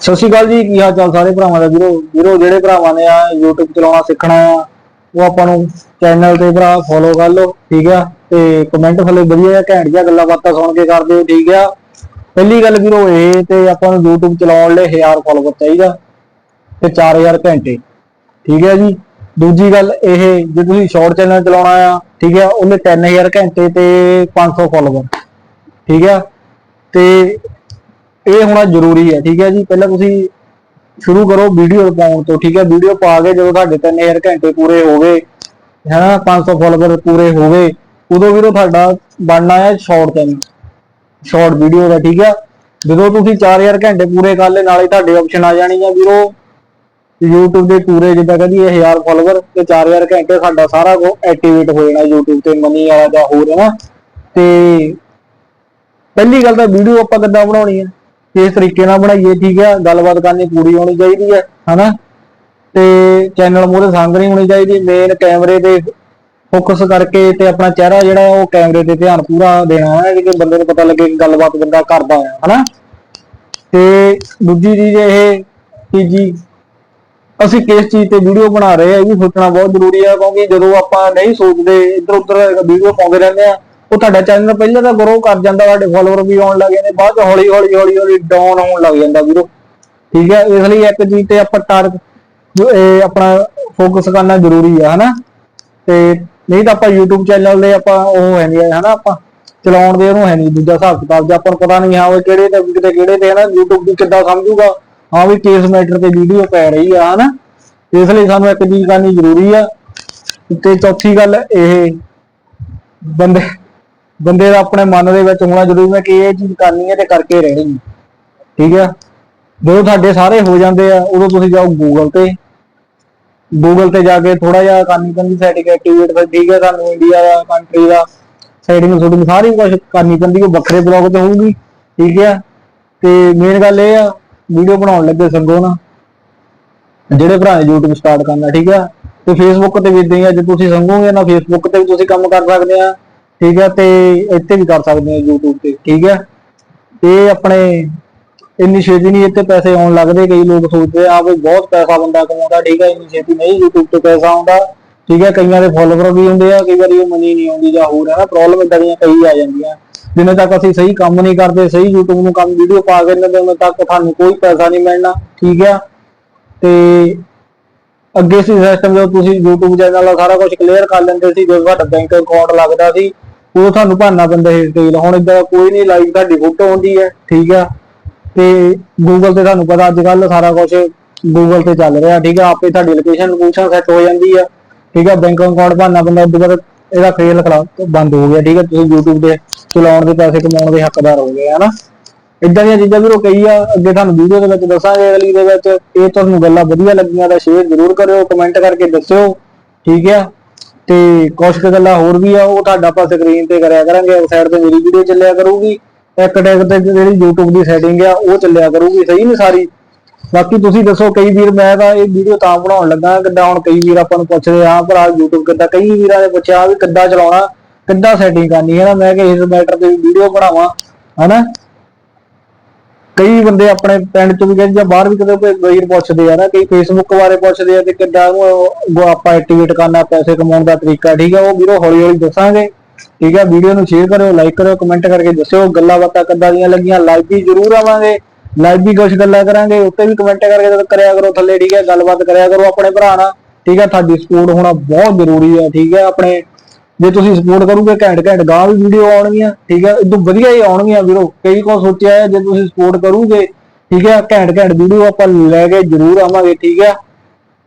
ਸਤਿ ਸ਼੍ਰੀ ਅਕਾਲ ਜੀ, ਕੀ ਹਾਲ ਚਾਲ ਸਾਰੇ ਭਰਾਵਾਂ ਦਾ ਵੀਰੋ? ਵੀਰੋ, ਜਿਹੜੇ ਭਰਾਵਾਂ ਨੇ ਆ YouTube ਚਲਾਉਣਾ ਸਿੱਖਣਾ ਆ, ਉਹ ਆਪਾਂ ਨੂੰ ਚੈਨਲ ਤੇ ਭਰਾ ਫੋਲੋ ਕਰ ਲਓ, ਠੀਕ ਆ? ਤੇ ਕਮੈਂਟ ਥੱਲੇ ਵਧੀਆ ਜਿਹਾ ਘੈਂਟ ਜਿਹਾ ਗੱਲਾਂ ਬਾਤਾਂ ਸੁਣ ਕੇ ਕਰ ਦਿਓ, ਠੀਕ ਆ? ਪਹਿਲੀ ਗੱਲ ਵੀਰੋ, ਇਹ ਤੇ ਆਪਾਂ ਨੂੰ YouTube ਚਲਾਉਣ ਲਈ 1000 ਫੋਲੋਵਰ ਚਾਹੀਦਾ ਤੇ 4000 ਘੰਟੇ, ਠੀਕ ਹੈ ਜੀ? ਦੂਜੀ ਗੱਲ ਇਹ, ਜੇ ਤੁਸੀਂ ਸ਼ਾਰਟ ਚੈਨਲ ਚਲਾਉਣਾ ਆ, ਠੀਕ ਹੈ ਉਹਨੇ 3000 ਘੰਟੇ ਤੇ 500 ਫੋਲੋਵਰ ਠੀਕ ਆ? ਤੇ ਇਹ ਹੋਣਾ ਜ਼ਰੂਰੀ ਹੈ, ਠੀਕ ਹੈ ਜੀ? ਪਹਿਲਾਂ ਤੁਸੀਂ ਸ਼ੁਰੂ ਕਰੋ ਵੀਡੀਓ ਪਾਉਣ ਤੋਂ, ਠੀਕ ਹੈ? ਵੀਡੀਓ ਪਾ ਕੇ ਜਦੋਂ ਤੁਹਾਡੇ 3000 ਘੰਟੇ ਪੂਰੇ ਹੋ ਗਏ ਹੈਨਾ 500 ਫਾਲੋਅਰ ਪੂਰੇ ਹੋ ਗਏ ਉਦੋਂ ਵੀਰੋ ਤੁਹਾਡਾ ਬਣਨਾ ਹੈ ਸ਼ਾਰਟ ਚੈਨਲ ਸ਼ਾਰਟ ਵੀਡੀਓ ਦਾ, ਠੀਕ ਹੈ? ਜਦੋਂ ਤੁਸੀਂ 4000 ਘੰਟੇ ਪੂਰੇ ਕਰ ਲਏ, ਨਾਲੇ ਤੁਹਾਡੇ ਆਪਸ਼ਨ ਆ ਜਾਣੀ ਆ ਵੀਰੋ। YouTube ਦੇ ਪੂਰੇ ਜਿੱਦਾਂ ਕਹਦੀ 1000 ਫਾਲੋਅਰ ਤੇ 4000 ਘੰਟੇ ਸਾਡਾ ਸਾਰਾ ਕੁਝ ਐਕਟੀਵੇਟ ਹੋ ਜਾਣਾ YouTube ਤੇ, ਮਨੀ ਵਾਲਾ ਜਾਂ ਹੋਰ ਹੈ ਨਾ ਤੇ ਪਹਿਲੀ ਗੱਲ ਤਾਂ ਵੀਡੀਓ ਆਪਾਂ ਕਿੱਦਾਂ ਬਣਾਉਣੀ ਹੈ? ਕਿਸ ਤਰੀਕੇ ਨਾਲ ਬਣਾਈਏ, ਠੀਕ ਹੈ ਗੱਲਬਾਤ ਕਰਨੀ ਪੂਰੀ ਹੋਣੀ ਚਾਹੀਦੀ ਹੈ ਹਨਾ? ਤੇ ਚੈਨਲ ਮੂਹਰੇ ਸੰਗ ਨਹੀਂ ਹੋਣੀ ਚਾਹੀਦੀ ਮੇਨ ਕੈਮਰੇ ਤੇ ਫੋਕਸ ਕਰਕੇ ਤੇ ਆਪਣਾ ਚਿਹਰਾ ਜਿਹੜਾ ਉਹ ਕੈਮਰੇ ਤੇ ਧਿਆਨ ਪੂਰਾ ਦੇਣਾ ਹੈ ਕਿ ਬੰਦੇ ਨੂੰ ਪਤਾ ਲੱਗੇ ਕਿ ਗੱਲਬਾਤ ਬੰਦਾ ਕਰਦਾ ਹੈ ਹਨਾ? ਤੇ ਦੂਜੀ ਚੀਜ਼ ਇਹ ਕਿ ਜੀ, ਅਸੀਂ ਕਿਸ ਚੀਜ਼ ਤੇ ਵੀਡੀਓ ਬਣਾ ਰਹੇ ਆ, ਇਹ ਵੀ ਸੋਚਣਾ ਬਹੁਤ ਜ਼ਰੂਰੀ ਹੈ ਕਿਉਂਕਿ ਜਦੋਂ ਆਪਾਂ ਨਹੀਂ ਸੋਚਦੇ ਇੱਧਰ ਉੱਧਰ ਵੀਡੀਓ ਪਾਉਂਦੇ ਰਹਿੰਦੇ ਆ ਉਹ ਤੁਹਾਡਾ ਚੈਨਲ ਪਹਿਲਾਂ ਤਾਂ ਗਰੋ ਕਰ ਜਾਂਦਾ ਤੁਹਾਡੇ ਫਾਲੋਅਰ ਵੀ ਆਉਣ ਲੱਗ ਜਾਂਦੇ, ਬਾਅਦ ਹੌਲੀ ਹੌਲੀ ਹੌਲੀ ਹੌਲੀ ਡਾਊਨ ਹੋਣ ਲੱਗ ਜਾਂਦਾ ਵੀਰੋ। ਠੀਕ ਹੈ, ਇਸ ਲਈ ਇੱਕ ਚੀਜ਼ ਤੇ ਆਪਾਂ ਟਾਰਗੇਟ ਇਹ ਆਪਣਾ ਫੋਕਸ ਕਰਨਾ ਜ਼ਰੂਰੀ ਆ, ਹਨਾ? ਤੇ ਨਹੀਂ ਤਾਂ ਆਪਾਂ YouTube ਚੈਨਲ ਦੇ ਆਪਾਂ ਉਹ ਹੈ ਨਹੀਂ, ਹਨਾ ਆਪਾਂ? ਚਲਾਉਣ ਦੇ ਉਹਨੂੰ ਹੈ ਨਹੀਂ, ਦੂਜਾ ਹਿਸਾਬ ਕਿਤਾਬ, ਜੇ ਆਪਾਂ ਨੂੰ ਪਤਾ ਨਹੀਂ, ਹਾਂ ਉਹ ਕਿਹੜੇ ਤੇ, ਕਿਤੇ ਕਿਹੜੇ ਤੇ, ਹਨਾ? YouTube ਵੀ ਕਿੱਦਾਂ ਸਮਝੂਗਾ? ਹਾਂ ਵੀ ਕੇਸ ਮੈਟਰ ਤੇ ਵੀਡੀਓ ਪੈ ਰਹੀ ਆ, ਹਨਾ? ਇਸ ਲਈ ਸਾਨੂੰ ਇੱਕ ਚੀਜ਼ ਕਰਨੀ ਜ਼ਰੂਰੀ ਆ। ਤੇ ਚੌਥੀ ਗੱਲ ਇਹ, ਬੰਦੇ ਬੰਦੇ ਦਾ ਆਪਣੇ ਮਨ ਦੇ ਵਿੱਚ ਹੋਣਾ ਜ਼ਰੂਰੀ ਹੈ ਕਿ ਇਹ ਚੀਜ਼ ਕਰਨੀ ਹੈ ਤੇ ਕਰਕੇ ਰਹਿਣੀ ਹੈ। ਠੀਕ ਹੈ? ਜਦੋਂ ਤੁਹਾਡੇ ਸਾਰੇ ਹੋ ਜਾਂਦੇ ਆ, ਉਦੋਂ ਤੁਸੀਂ ਜਾਓ ਗੂਗਲ ਤੇ। ਗੂਗਲ ਤੇ ਜਾ ਕੇ ਥੋੜਾ ਜਿਹਾ ਕਰਨੀ ਪੈਂਦੀ ਸੈਟਿੰਗ ਐਕਟੀਵੇਟ ਫਿਰ ਠੀਕ ਹੈ ਤੁਹਾਨੂੰ ਇੰਡੀਆ ਦਾ ਕੰਟਰੀ ਦਾ ਸੈਟਿੰਗ ਸੂਟਿੰਗ ਸਾਰੀ ਕੁਝ ਕਰਨੀ ਪੈਂਦੀ, ਉਹ ਵੱਖਰੇ ਬਲੌਗ ਤੇ ਹੋਊਗੀ। ਠੀਕ ਹੈ? ਤੇ ਮੇਨ ਗੱਲ ਇਹ ਆ ਵੀਡੀਓ ਬਣਾਉਣ ਲੱਗੇ ਸੰਗੋ ਨਾ। ਜਿਹੜੇ ਭਰਾ ਨੇ YouTube ਸਟਾਰਟ ਕਰਨਾ, ਠੀਕ ਆ ਤੇ Facebook ਤੇ ਵੀ ਇਦਾਂ ਹੀ ਆ, ਜੇ ਤੁਸੀਂ ਸੰਗੋਗੇ ਨਾ Facebook ਤੇ ਵੀ ਤੁਸੀਂ ਕੰਮ ਕਰ ਸਕਦੇ ਆ। ਠੀਕ ਹੈ ਤੇ ਇੱਥੇ ਵੀ ਕਰ ਸਕਦੇ ਆ YouTube ਤੇ, ਠੀਕ ਹੈ ਇਹ ਆਪਣੇ ਇੰਨੀ ਛੇਤੀ ਨਹੀਂ ਇੱਥੇ ਪੈਸੇ ਆਉਣ ਲੱਗਦੇ, ਕਈ ਲੋਕ ਸੋਚਦੇ ਆ ਵੀ ਬਹੁਤ ਪੈਸਾ ਬੰਦਾ ਕਮਾਉਂਦਾ, ਠੀਕ ਹੈ ਇੰਨੀ ਛੇਤੀ ਨਹੀਂ YouTube ਤੇ ਪੈਸਾ ਆਉਂਦਾ, ਠੀਕ ਹੈ ਕਈਆਂ ਦੇ ਫਾਲੋਅਰ ਵੀ ਹੁੰਦੇ ਆ, ਕਈ ਵਾਰੀ ਉਹ ਮਨੀ ਨਹੀਂ ਆਉਂਦੀ ਜਾਂ ਹੋਰ ਹੈ ਨਾ ਪ੍ਰੋਬਲਮ ਇਦਾਂ ਦੀਆਂ ਕਈ ਆ ਜਾਂਦੀਆਂ। ਜਿੰਨੇ ਤੱਕ ਅਸੀਂ ਸਹੀ ਕੰਮ ਨਹੀਂ ਕਰਦੇ, ਸਹੀ YouTube ਨੂੰ ਕੰਮ ਵੀਡੀਓ ਪਾ ਕੇ ਨਹੀਂ ਦਿੰਦੇ ਤੱਕ ਤੁਹਾਨੂੰ ਕੋਈ ਪੈਸਾ ਨਹੀਂ ਮਿਲਣਾ, ਠੀਕ ਹੈ ਤੇ ਅੱਗੇ ਸੀ ਸਿਸਟਮ ਜੋ ਤੁਸੀਂ YouTube ਚੈਨਲ ਦਾ ਸਾਰਾ ਕੁਝ ਕਲੀਅਰ ਕਰ ਲੈਂਦੇ ਸੀ, ਜਦੋਂ ਤੁਹਾਡਾ ਬੈਂਕ ਅਕਾਊਂਟ ਲੱਗਦਾ ਸੀ ਉਹ ਤੁਹਾਨੂੰ ਭਰਨਾ ਪੈਂਦਾ ਸੀ ਡਿਟੇਲ ਹੁਣ ਇਦਾਂ ਕੋਈ ਨਹੀਂ ਲਾਈਵ ਤੁਹਾਡੀ ਫੋਟੋ ਹੁੰਦੀ ਹੈ, ਠੀਕ ਆ ਤੇ ਗੂਗਲ ਤੇ ਤੁਹਾਨੂੰ ਪਤਾ ਅੱਜ ਕੱਲ ਸਾਰਾ ਕੁਝ ਗੂਗਲ ਤੇ ਚੱਲ ਰਿਹਾ, ਠੀਕ ਆ ਆਪੇ ਤੁਹਾਡੀ ਲੋਕੇਸ਼ਨ ਲੋਕੇਸ਼ਨ ਸੈੱਟ ਹੋ ਜਾਂਦੀ ਆ, ਠੀਕ ਆ ਬੈਂਕ ਅਕਾਊਂਟ ਭਰਨਾ ਪੈਂਦਾ ਉਦੋਂ ਬਾਅਦ ਇਹਦਾ ਫੇਲ ਖਲਾ ਬੰਦ ਹੋ ਗਿਆ, ਠੀਕ ਆ ਤੁਸੀਂ YouTube ਦੇ ਚਲਾਉਣ ਦੇ ਪੈਸੇ ਕਮਾਉਣ ਦੇ ਹੱਕਦਾਰ ਹੋ ਗਏ, ਹਨਾ। ਇਦਾਂ ਦੀਆਂ ਚੀਜ਼ਾਂ ਵੀਰੋ ਕਈ ਆ, ਅੱਗੇ ਤੁਹਾਨੂੰ ਵੀਡੀਓ ਦੇ ਵਿੱਚ ਦੱਸਾਂਗੇ, ਅਗਲੀ ਦੇ ਵਿੱਚ। ਇਹ ਤੁਹਾਨੂੰ ਗੱਲਾਂ ਵਧੀਆ ਲੱਗੀਆਂ ਤਾਂ ਸ਼ੇਅਰ ਜ਼ਰੂਰ ਕਰਿਓ ਕਮੈਂਟ ਕਰਕੇ ਦੱਸਿਓ, ਠੀਕ ਆ ਤੇ ਕੁਝ ਕੁ ਗੱਲਾਂ ਹੋਰ ਵੀ ਆ, ਉਹ ਤੁਹਾਡਾ ਆਪਾਂ ਸਕਰੀਨ ਤੇ ਕਰਿਆ ਕਰਾਂਗੇ, ਉਸ ਸਾਈਡ ਤੇ ਮੇਰੀ ਵੀਡੀਓ ਚੱਲਿਆ ਕਰੂਗੀ, ਇੱਕ ਟੈਗ ਤੇ ਜਿਹੜੀ YouTube ਦੀ ਸੈਟਿੰਗ ਆ, ਉਹ ਚੱਲਿਆ ਕਰੂਗੀ, ਸਹੀ ਨਹੀਂ ਸਾਰੀ? ਬਾਕੀ ਤੁਸੀਂ ਦੱਸੋ, ਕਈ ਵੀਰ ਮੈਂ ਤਾਂ ਇਹ ਵੀਡੀਓ ਤਾਂ ਬਣਾਉਣ ਲੱਗਾ, ਕਿੱਦਾਂ ਹੁਣ ਕਈ ਵੀਰ ਆਪਾਂ ਨੂੰ ਪੁੱਛਦੇ ਆ, ਭਰਾ YouTube ਕਿੱਦਾਂ? ਕਈ ਵੀਰਾਂ ਨੇ ਪੁੱਛਿਆ ਵੀ ਕਿੱਦਾਂ ਚਲਾਉਣਾ, ਕਿੱਦਾਂ ਸੈਟਿੰਗ ਕਰਨੀ ਹੈ ਨਾ? ਮੈਂ ਕਿ ਇਸ ਮੈਟਰ ਤੇ ਵੀਡੀਓ ਬਣਾਵਾਂ, ਹਨਾ? ਕਈ ਬੰਦੇ ਆਪਣੇ ਪਿੰਡ ਚ ਵੀ ਕਹਿੰਦੇ ਜਾਂ ਬਾਹਰ ਵੀ ਕਦੇ ਕੋਈ ਪੁੱਛਦੇ ਆ ਨਾ, ਕਈ ਫੇਸਬੁੱਕ ਬਾਰੇ ਪੁੱਛਦੇ ਆ ਕਿ ਕਿੱਦਾਂ ਉਹ ਆਪਾਂ ਐਕਟੀਵੇਟ ਕਰਨਾ, ਪੈਸੇ ਕਮਾਉਣ ਦਾ ਤਰੀਕਾ, ਠੀਕ ਆ, ਉਹ ਵੀਰੋ ਹੌਲੀ ਹੌਲੀ ਦੱਸਾਂਗੇ, ਠੀਕ ਆ, ਵੀਡੀਓ ਨੂੰ ਸ਼ੇਅਰ ਕਰਿਓ ਲਾਈਕ ਕਰਿਓ ਕਮੈਂਟ ਕਰਕੇ ਦੱਸਿਓ, ਗੱਲਾਂ ਬਾਤਾਂ ਕਿੱਦਾਂ ਦੀਆਂ ਲੱਗੀਆਂ ਲਾਈਵ ਵੀ ਜ਼ਰੂਰ ਆਵਾਂਗੇ ਲਾਈਵ ਵੀ ਕੁਝ ਗੱਲਾਂ ਕਰਾਂਗੇ, ਉੱਤੇ ਵੀ ਕਮੈਂਟ ਕਰਕੇ ਕਰਿਆ ਕਰੋ ਥੱਲੇ, ਠੀਕ ਹੈ ਗੱਲਬਾਤ ਕਰਿਆ ਕਰੋ ਆਪਣੇ ਭਰਾ ਨਾਲ, ਠੀਕ ਹੈ ਤੁਹਾਡੀ ਸਪੋਰਟ ਹੋਣਾ ਬਹੁਤ ਜ਼ਰੂਰੀ ਹੈ ਠੀਕ ਹੈ ਆਪਣੇ ਜੇ ਤੁਸੀਂ ਸਪੋਰਟ ਕਰੋਗੇ, ਘੈਂਟ ਘੈਂਟ ਗਾਂ ਵੀ ਵੀਡੀਓ ਆਉਣਗੀਆਂ, ਠੀਕ ਹੈ? ਇਦੋਂ ਵਧੀਆ ਹੀ ਆਉਣਗੀਆਂ ਵੀਰੋ। ਕਈ ਕੋ ਸੋਚਿਆ ਹੈ, ਜੇ ਤੁਸੀਂ ਸਪੋਰਟ ਕਰੋਗੇ, ਠੀਕ ਹੈ? ਘੈਂਟ ਘੈਂਟ ਵੀਡੀਓ ਆਪਾਂ ਲੈ ਕੇ ਜ਼ਰੂਰ ਆਵਾਂਗੇ, ਠੀਕ ਹੈ?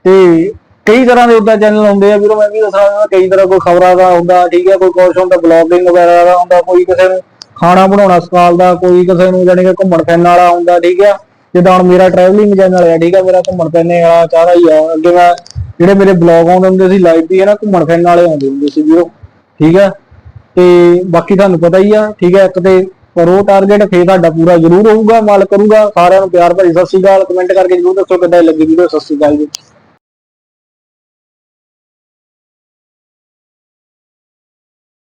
ਤੇ ਕਈ ਤਰ੍ਹਾਂ ਦੇ ਉਦਾਂ ਚੈਨਲ ਹੁੰਦੇ ਆ ਵੀਰੋ, ਮੈਂ ਵੀ ਦੱਸਾਂ ਕਈ ਤਰ੍ਹਾਂ ਕੋਈ ਖਬਰਾਂ ਦਾ ਹੁੰਦਾ, ਠੀਕ ਹੈ? ਕੋਈ ਕੁਛ ਹੁੰਦਾ ਬਲੌਗਿੰਗ ਵਗੈਰਾ ਦਾ ਹੁੰਦਾ, ਕੋਈ ਕਿਸੇ ਨੂੰ ਖਾਣਾ ਬਣਾਉਣਾ ਸਿਖਾਉਣ ਦਾ, ਕੋਈ ਕਿਸੇ ਨੂੰ ਜਾਨੀ ਕਿ ਘੁੰਮਣ ਫਿਰਨ ਵਾਲਾ ਹੁੰਦਾ, ਠੀਕ ਹੈ? ਜਿੱਦਾਂ ਹੁਣ ਮੇਰਾ ਟਰੈਵਲਿੰਗ ਚੈਨਲ ਆ, ਠੀਕ ਹੈ? ਮੇਰਾ ਘੁੰਮਣ ਫਿਰਨ ਵਾਲਾ ਚਾਹਦਾ ਹੀ ਆ। ਅੱਗੇ ਮੈਂ, ਜਿਹੜੇ ਮੇਰੇ ਬਲੌਗ ਆਉਂਦੇ ਹੁੰਦੇ ਸੀ ਲਾਈਵ ਵੀ ਹੈ ਨਾ, ਘੁੰਮਣ ਫਿਰਨ ਵਾਲੇ ਆਉਂਦੇ ਹੁੰਦੇ ਸੀ ਵੀਰੋ। ਠੀਕ ਹੈ ਤੇ ਬਾਕੀ ਤੁਹਾਨੂੰ ਪਤਾ ਹੀ ਆ, ਠੀਕ ਹੈ ਇੱਕ ਤੇ ਕਰੋ ਟਾਰਗੇਟ ਫੇਰ ਤੁਹਾਡਾ ਪੂਰਾ ਜ਼ਰੂਰ ਹੋਊਗਾ ਮਾਲ ਕਰੂਗਾ, ਸਾਰਿਆਂ ਨੂੰ ਪਿਆਰ ਭਰੀ ਸਤਿ ਸ਼੍ਰੀ ਅਕਾਲ ਕਮੈਂਟ ਕਰਕੇ ਜ਼ਰੂਰ ਦੱਸੋ ਕਿੱਦਾਂ ਦੀ ਲੱਗੀ ਵੀਡੀਓ ਸਤਿ ਸ਼੍ਰੀ ਅਕਾਲ ਜੀ।